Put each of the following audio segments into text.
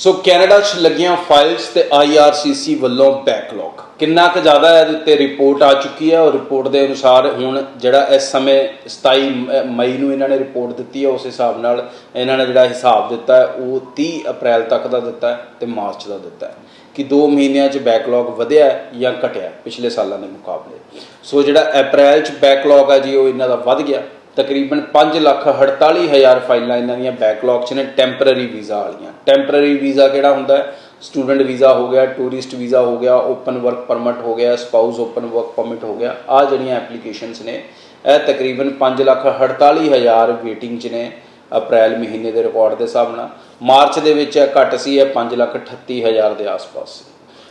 ਸੋ Canada 'ਚ ਲੱਗੀਆਂ files ਤੇ IRCC ਵੱਲੋਂ ਬੈਕਲੌਗ ਕਿੰਨਾ ਕੁ ਜ਼ਿਆਦਾ ਹੈ ਇਹਦੇ ਉੱਤੇ ਰਿਪੋਰਟ ਆ ਚੁੱਕੀ ਹੈ ਔਰ ਰਿਪੋਰਟ ਦੇ ਅਨੁਸਾਰ ਹੁਣ ਜਿਹੜਾ ਇਸ ਸਮੇਂ 27 ਮ- ਮਈ ਨੂੰ ਇਹਨਾਂ ਨੇ ਰਿਪੋਰਟ ਦਿੱਤੀ ਹੈ, ਉਸ ਹਿਸਾਬ ਨਾਲ ਇਹਨਾਂ ਨੇ ਜਿਹੜਾ ਹਿਸਾਬ ਦਿੱਤਾ ਹੈ, ਉਹ 30 ਅਪ੍ਰੈਲ ਤੱਕ ਦਾ ਦਿੱਤਾ ਹੈ ਤੇ ਮਾਰਚ ਦਾ ਦਿੱਤਾ ਹੈ ਕਿ 2 ਮਹੀਨਿਆਂ 'ਚ ਬੈਕਲੌਗ ਵਧਿਆ ਜਾਂ ਘਟਿਆ ਪਿਛਲੇ ਸਾਲਾਂ ਦੇ ਮੁਕਾਬਲੇ। ਸੋ ਜਿਹੜਾ ਅਪ੍ਰੈਲ 'ਚ ਬੈਕਲੌਗ ਹੈ ਜੀ, ਉਹ ਇਹਨਾਂ ਦਾ ਵੱਧ ਗਿਆ। ਤਕਰੀਬਨ 5 ਲੱਖ 48 ਹਜ਼ਾਰ ਫਾਈਲਾਂ ਇਹਨਾਂ ਦੀਆਂ ਬੈਕਲੌਗ 'ਚ ਨੇ ਟੈਂਪਰੇਰੀ ਵੀਜ਼ਾ ਵਾਲੀਆਂ। ਟੈਂਪਰੇਰੀ ਵੀਜ਼ਾ ਕਿਹੜਾ ਹੁੰਦਾ? ਹੈ ਸਟੂਡੈਂਟ ਵੀਜ਼ਾ ਹੋ ਗਿਆ ਟੂਰਿਸਟ ਵੀਜ਼ਾ ਹੋ ਗਿਆ ਓਪਨ ਵਰਕ ਪਰਮਿਟ ਹੋ ਗਿਆ ਸਪਾਊਸ ਓਪਨ ਵਰਕ ਪਰਮਿਟ ਹੋ ਗਿਆ। ਆ ਜਿਹੜੀਆਂ ਐਪਲੀਕੇਸ਼ਨਸ ਨੇ, ਇਹ ਤਕਰੀਬਨ 5 ਲੱਖ 48 ਹਜ਼ਾਰ ਵੇਟਿੰਗ 'ਚ ਨੇ ਅਪ੍ਰੈਲ ਮਹੀਨੇ ਦੇ ਰਿਕਾਰਡ ਦੇ ਹਿਸਾਬ ਨਾਲ। ਮਾਰਚ ਦੇ ਵਿੱਚ ਇਹ ਘੱਟ ਸੀ, ਇਹ 5 ਲੱਖ 38 ਹਜ਼ਾਰ ਦੇ ਆਸ-ਪਾਸ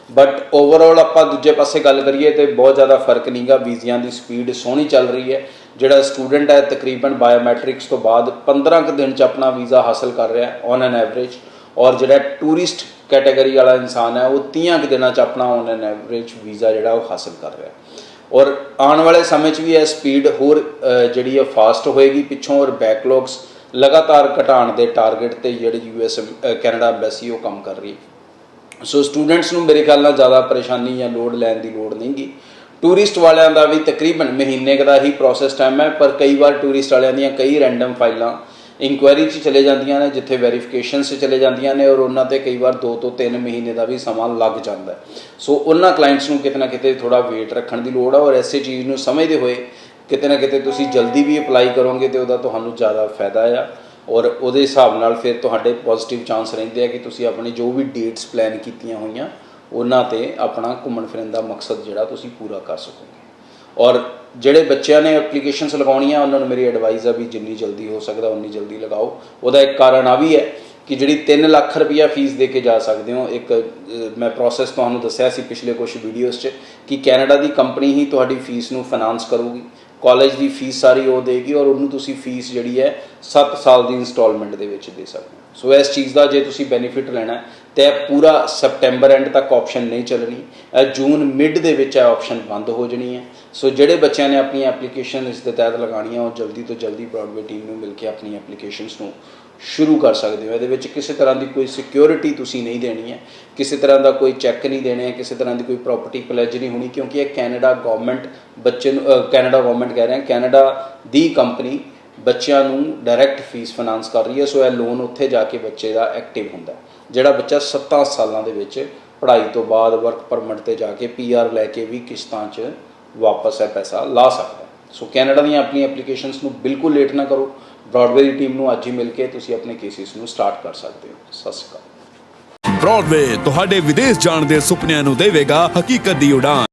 ਬਟ ਓਵਰਆਲ ਆਪਾਂ ਦੂਜੇ ਪਾਸੇ ਗੱਲ ਕਰੀਏ ਤੇ ਬਹੁਤ ਜ਼ਿਆਦਾ ਫ਼ਰਕ ਨਹੀਂਗਾ ਵੀਜ਼ਿਆਂ ਦੀ ਸਪੀਡ ਸੋਹਣੀ ਚੱਲ ਰਹੀ ਹੈ। ਜਿਹੜਾ ਸਟੂਡੈਂਟ ਹੈ, ਤਕਰੀਬਨ ਬਾਇਓਮੈਟ੍ਰਿਕਸ ਤੋਂ ਬਾਅਦ 15 ਕੁ ਦਿਨ ਚ ਆਪਣਾ ਵੀਜ਼ਾ ਹਾਸਲ ਕਰ ਰਿਹਾ ਹੈ ਔਨ ਐਨ ਐਵਰੇਜ ਔਰ ਜਿਹੜਾ ਟੂਰਿਸਟ ਕੈਟਾਗਰੀ ਵਾਲਾ ਇਨਸਾਨ ਹੈ, ਉਹ 30 ਕੁ ਦਿਨਾਂ ਚ ਆਪਣਾ ਔਨ ਐਨ ਐਵਰੇਜ ਵੀਜ਼ਾ ਜਿਹੜਾ ਉਹ ਹਾਸਲ ਕਰ ਰਿਹਾ ਹੈ। ਔਰ ਆਉਣ ਵਾਲੇ ਸਮੇਂ 'ਚ ਵੀ ਇਹ ਸਪੀਡ ਹੋਰ ਜਿਹੜੀ ਹੈ ਫਾਸਟ ਹੋਏਗੀ ਪਿੱਛੋਂ। ਔਰ ਬੈਕਲੌਗਸ ਲਗਾਤਾਰ ਘਟਾਉਣ ਦੇ ਟਾਰਗੇਟ ਤੇ ਜਿਹੜੀ ਯੂਐਸ ਕੈਨੇਡਾ ਐਮਬੈਸੀ ਉਹ ਕੰਮ ਕਰ ਰਹੀ ਹੈ। ਸੋ ਸਟੂਡੈਂਟਸ ਨੂੰ ਮੇਰੇ ਖਿਆਲ ਨਾਲ ਜ਼ਿਆਦਾ ਪਰੇਸ਼ਾਨੀ ਜਾਂ ਲੋਡ ਲੈਣ ਦੀ ਲੋੜ ਨਹੀਂਗੀ। ਟੂਰਿਸਟ ਵਾਲਿਆਂ ਦਾ ਵੀ ਤਕਰੀਬਨ ਮਹੀਨੇ ਦਾ ਹੀ ਪ੍ਰੋਸੈਸ ਟਾਈਮ ਹੈ, ਪਰ ਕਈ ਵਾਰ ਟੂਰਿਸਟ ਵਾਲਿਆਂ ਦੀਆਂ ਕਈ ਰੈਂਡਮ ਫਾਈਲਾਂ ਇਨਕੁਆਇਰੀ 'ਚ ਚਲੇ ਜਾਂਦੀਆਂ ਨੇ, ਜਿੱਥੇ ਵੈਰੀਫਿਕੇਸ਼ਨ 'ਚ ਚਲੇ ਜਾਂਦੀਆਂ ਨੇ ਔਰ ਉਹਨਾਂ ਤੇ ਕਈ ਵਾਰ 2 ਤੋਂ 3 ਮਹੀਨੇ ਦਾ ਵੀ ਸਮਾਂ ਲੱਗ ਜਾਂਦਾ ਹੈ। ਸੋ ਉਹਨਾਂ ਕਲਾਇੰਟਸ ਨੂੰ ਕਿਤੇ ਨਾ ਕਿਤੇ ਥੋੜਾ ਵੇਟ ਰੱਖਣ ਦੀ ਲੋੜ ਹੈ ਔਰ ਐਸੇ ਚੀਜ਼ ਨੂੰ ਸਮਝਦੇ ਹੋਏ ਕਿਤੇ ਨਾ ਕਿਤੇ ਤੁਸੀਂ ਜਲਦੀ ਵੀ ਅਪਲਾਈ ਕਰੋਗੇ ਤੇ ਉਹਦਾ ਤੁਹਾਨੂੰ ਜ਼ਿਆਦਾ ਫਾਇਦਾ ਆ ਔਰ ਉਹਦੇ ਹਿਸਾਬ ਨਾਲ ਫਿਰ ਤੁਹਾਡੇ ਪੋਜ਼ਿਟਿਵ ਚਾਂਸ ਰਹਿੰਦੇ ਆ ਕਿ ਤੁਸੀਂ ਆਪਣੀ ਜੋ ਵੀ ਡੇਟਸ ਪਲਾਨ ਕੀਤੀਆਂ ਹੋਈਆਂ ਉਹਨਾਂ ਤੇ ਆਪਣਾ ਘੁੰਮਣ ਫਿਰਨ ਦਾ ਮਕਸਦ ਜਿਹੜਾ ਤੁਸੀਂ ਪੂਰਾ ਕਰ ਸਕੋਗੇ। ਔਰ ਜਿਹੜੇ ਬੱਚਿਆਂ ਨੇ ਐਪਲੀਕੇਸ਼ਨਸ ਲਗਾਉਣੀਆਂ, ਉਹਨਾਂ ਨੂੰ ਮੇਰੀ ਐਡਵਾਈਸ ਆ ਵੀ ਜਿੰਨੀ ਜਲਦੀ ਹੋ ਸਕਦਾ ਉਨੀ ਜਲਦੀ ਲਗਾਓ। ਉਹਦਾ ਇੱਕ ਕਾਰਨ ਆ ਵੀ ਹੈ ਕਿ ਜਿਹੜੀ 3 ਲੱਖ ਰੁਪਈਆ ਫੀਸ ਦੇ ਕੇ ਜਾ ਸਕਦੇ ਹੋ, ਇੱਕ ਮੈਂ ਪ੍ਰੋਸੈਸ ਤੁਹਾਨੂੰ ਦੱਸਿਆ ਸੀ ਪਿਛਲੇ ਕੁਝ ਵੀਡੀਓਜ਼ 'ਚ ਕਿ ਕੈਨੇਡਾ ਦੀ ਕੰਪਨੀ ਹੀ ਤੁਹਾਡੀ ਫੀਸ ਨੂੰ ਫਾਈਨਾਂਸ ਕਰੂਗੀ। ਕਾਲਜ ਦੀ ਫੀਸ ਸਾਰੀ ਉਹ ਦੇਗੀ ਔਰ ਉਹਨੂੰ ਤੁਸੀਂ ਫੀਸ ਜਿਹੜੀ ਹੈ 7 ਸਾਲ ਦੀ ਇਨਸਟਾਲਮੈਂਟ ਦੇ ਵਿੱਚ ਦੇ ਸਕਦੇ ਹੋ। ਸੋ ਇਸ ਚੀਜ਼ ਦਾ ਜੇ ਤੁਸੀਂ ਬੈਨੀਫਿਟ ਲੈਣਾ ਤੇ ਇਹ ਪੂਰਾ ਸਪਟੈਂਬਰ ਐਂਡ ਤੱਕ ਆਪਸ਼ਨ ਨਹੀਂ ਚੱਲਣੀ। ਇਹ ਜੂਨ ਮਿਡ ਦੇ ਵਿੱਚ ਇਹ ਆਪਸ਼ਨ ਬੰਦ ਹੋ ਜਣੀ ਹੈ। ਸੋ ਜਿਹੜੇ ਬੱਚਿਆਂ ਨੇ ਆਪਣੀ ਐਪਲੀਕੇਸ਼ਨ ਇਸ ਦੇ ਤਹਿਤ ਲਗਾਉਣੀਆਂ, ਉਹ ਜਲਦੀ ਤੋਂ ਜਲਦੀ ਬ੍ਰੌਡਵੇ ਟੀਮ ਨੂੰ ਮਿਲ ਕੇ ਆਪਣੀ ਐਪਲੀਕੇਸ਼ਨਸ ਨੂੰ ਸ਼ੁਰੂ ਕਰ ਸਕਦੇ ਹੋ। ਇਹਦੇ ਵਿੱਚ ਕਿਸੇ ਤਰ੍ਹਾਂ ਦੀ ਕੋਈ ਸਿਕਿਉਰਿਟੀ ਤੁਸੀਂ ਨਹੀਂ ਦੇਣੀ ਹੈ। ਕਿਸੇ ਤਰ੍ਹਾਂ ਦਾ ਕੋਈ ਚੈੱਕ ਨਹੀਂ ਦੇਣੇ ਹੈ, ਕਿਸੇ ਤਰ੍ਹਾਂ ਦੀ ਕੋਈ ਪ੍ਰਾਪਰਟੀ ਪਲੇਜ ਨਹੀਂ ਹੋਣੀ, ਕਿਉਂਕਿ ਇਹ ਕੈਨੇਡਾ ਗਵਰਨਮੈਂਟ ਬੱਚੇ ਨੂੰ ਕੈਨੇਡਾ ਗਵਰਨਮੈਂਟ ਕਹਿ ਰਹੇ ਹਾਂ ਕੈਨੇਡਾ ਦੀ ਕੰਪਨੀ ਬੱਚਿਆਂ ਨੂੰ ਡਾਇਰੈਕਟ ਫੀਸ ਫਾਈਨਾਂਸ ਕਰ ਰਹੀ ਹੈ। ਸੋ ਇਹ ਲੋਨ ਉੱਥੇ ਜਾ ਕੇ ਬੱਚੇ ਦਾ ਐਕਟਿਵ ਹੁੰਦਾ ਹੈ। ਜਿਹੜਾ ਬੱਚਾ 7 ਸਾਲਾਂ ਦੇ ਵਿੱਚ ਪੜ੍ਹਾਈ ਤੋਂ ਬਾਅਦ ਵਰਕ ਪਰਮਿਟ ਤੇ ਜਾ ਕੇ ਪੀਆਰ ਲੈ ਕੇ ਵੀ ਕਿਸ਼ਤਾਂ 'ਚ ਵਾਪਸ ਹੈ ਪੈਸਾ ਲਾ ਸਕਦਾ ਸੋ ਕੈਨੇਡਾ ਦੀਆਂ ਆਪਣੀ ਐਪਲੀਕੇਸ਼ਨਸ ਨੂੰ ਬਿਲਕੁਲ ਲੇਟ ਨਾ ਕਰੋ। ਬ੍ਰੌਡਵੇ ਦੀ ਟੀਮ ਨੂੰ ਅੱਜ ਹੀ ਮਿਲ ਕੇ ਤੁਸੀਂ ਆਪਣੇ ਕੇਸਿਸ ਨੂੰ ਸਟਾਰਟ ਕਰ ਸਕਦੇ ਹੋ। ਸਤਿ ਸ਼੍ਰੀ ਅਕਾਲ। ਬ੍ਰੌਡਵੇ ਤੁਹਾਡੇ ਵਿਦੇਸ਼ ਜਾਣ ਦੇ ਸੁਪਨਿਆਂ ਨੂੰ ਦੇਵੇਗਾ ਹਕੀਕਤ ਦੀ ਉਡਾਨ।